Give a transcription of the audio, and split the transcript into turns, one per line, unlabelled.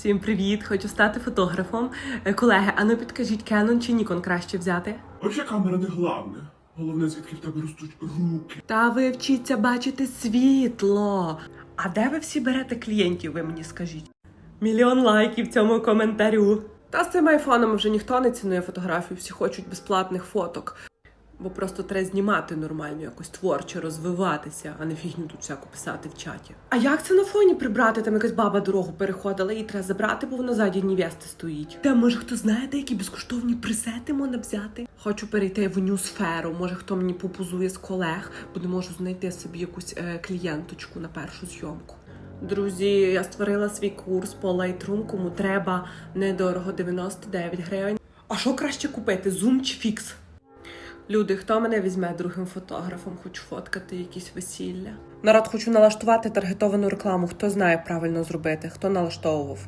Всім привіт! Хочу стати фотографом. Е, Колеги, а ну підкажіть, Canon чи Nikon краще взяти?
Вообще камера не головне. Головне, звідки в тебе ростуть руки.
Та ви вчіться бачити світло. А де ви всі берете клієнтів, ви мені скажіть? Мільйон лайків цьому коментарю. Та з цим айфоном вже ніхто не цінує фотографію, всі хочуть безплатних фоток. Бо просто треба знімати нормально, якось творчо розвиватися, а не фігню тут всяку писати в чаті. А як це на фоні прибрати? Там якась баба дорогу переходила, її треба забрати, бо вона ззаді невести стоїть. Та може хто знає, де які безкоштовні пресети можна взяти? Хочу перейти в ню сферу. Може хто мені попозує з колег, бо не можу знайти собі якусь е, клієнточку на першу зйомку. Друзі, я створила свій курс по Lightroom, кому треба недорого 99 гривень. А що краще купити? Zoom чи фікс? Люди, хто мене візьме другим фотографом, хочу фоткати якісь весілля. Народ, хочу налаштувати таргетовану рекламу. Хто знає правильно зробити, хто налаштовував.